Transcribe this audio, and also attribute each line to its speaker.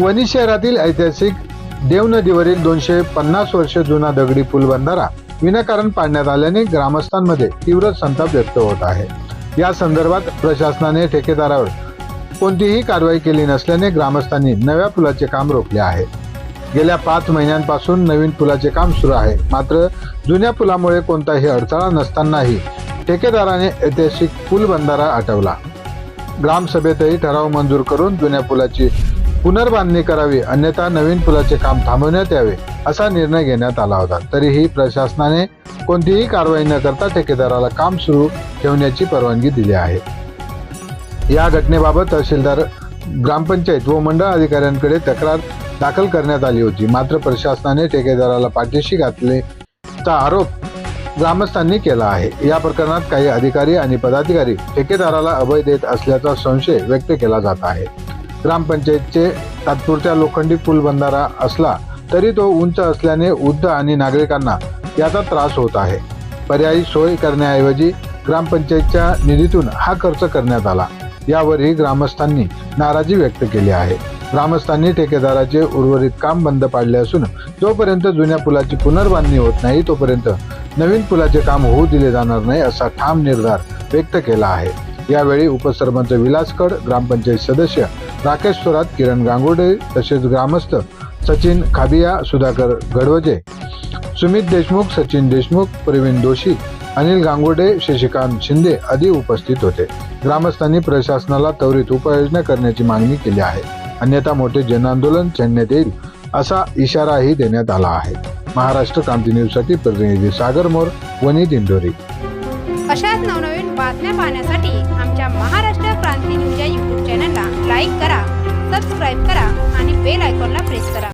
Speaker 1: वणी शहरातील ऐतिहासिक देवनदीवरील दोनशे पन्नास वर्ष जुना दगडी पूल बंधारा विनाकारण पाडण्यात आल्याने ग्रामस्थांमध्ये तीव्र संताप व्यक्त होत आहे. या संदर्भात प्रशासनाने ठेकेदारावर कोणतीही कारवाई केली नसल्याने ग्रामस्थांनी नव्या पुलाचे काम रोखले आहे. गेल्या पाच महिन्यांपासून नवीन पुलाचे काम सुरू आहे. मात्र जुन्या पुलामुळे कोणताही अडथळा नसतानाही ठेकेदाराने ऐतिहासिक पूल बंधारा आटवला. ग्रामसभेतही ठराव मंजूर करून जुन्या पुलाची पुनर्बांधणी करावी अन्यथा नवीन पुलाचे काम थांबवण्यात यावे असा निर्णय घेण्यात आला होता. तरीही प्रशासनाने कोणतीही कारवाई न करता ठेकेदाराला काम सुरू ठेवण्याची परवानगी दिली आहे. या घटनेबाबत तहसीलदार ग्रामपंचायत व मंडळ अधिकाऱ्यांकडे तक्रार दाखल करण्यात आली होती. मात्र प्रशासनाने ठेकेदाराला पाठीशी घातलेचा आरोप ग्रामस्थांनी केला आहे. या प्रकरणात काही अधिकारी आणि पदाधिकारी ठेकेदाराला अभय देत असल्याचा संशय व्यक्त केला जात आहे. ग्रामपंचायतचे तात्पुरत्या लोखंडी पूल बंधारा असला तरी तो उंच असल्याने वृद्ध आणि नागरिकांना याचा त्रास होत आहे. पर्यायी सोय करण्याऐवजी ग्रामपंचायतच्या निधीतून हा खर्च करण्यात आला. यावरही ग्रामस्थांनी नाराजी व्यक्त केली आहे. ग्रामस्थांनी ठेकेदाराचे उर्वरित काम बंद पाडले असून जोपर्यंत जुन्या पुलाची पुनर्बांधणी होत नाही तोपर्यंत नवीन पुलाचे काम होऊ दिले जाणार नाही असा ठाम निर्धार व्यक्त केला आहे. यावेळी उपसरपंच विलासकड ग्रामपंचायत सदस्य राकेश थोरात किरण गांगुडे तसेच ग्रामस्थ सचिन खाबिया सुधाकर गडवजे सुमित देशमुख सचिन देशमुख प्रवीण दोशी अनिल गांगुडे शशिकांत शिंदे आदी उपस्थित होते. ग्रामस्थांनी प्रशासनाला त्वरित उपाययोजना करण्याची मागणी केली आहे. अन्यथा मोठे जनआंदोलन छेडण्यात येईल असा इशाराही देण्यात आला आहे. महाराष्ट्र क्रांती न्यूजसाठी प्रतिनिधी सागर मोर वनी दिंडोरी.
Speaker 2: अशाच नवनवीन बातम्या पाहण्यासाठी आमच्या महाराष्ट्र क्रांती न्यूज या युट्यूब चॅनलला लाईक करा सबस्क्राईब करा आणि बेल आयकॉनला प्रेस करा.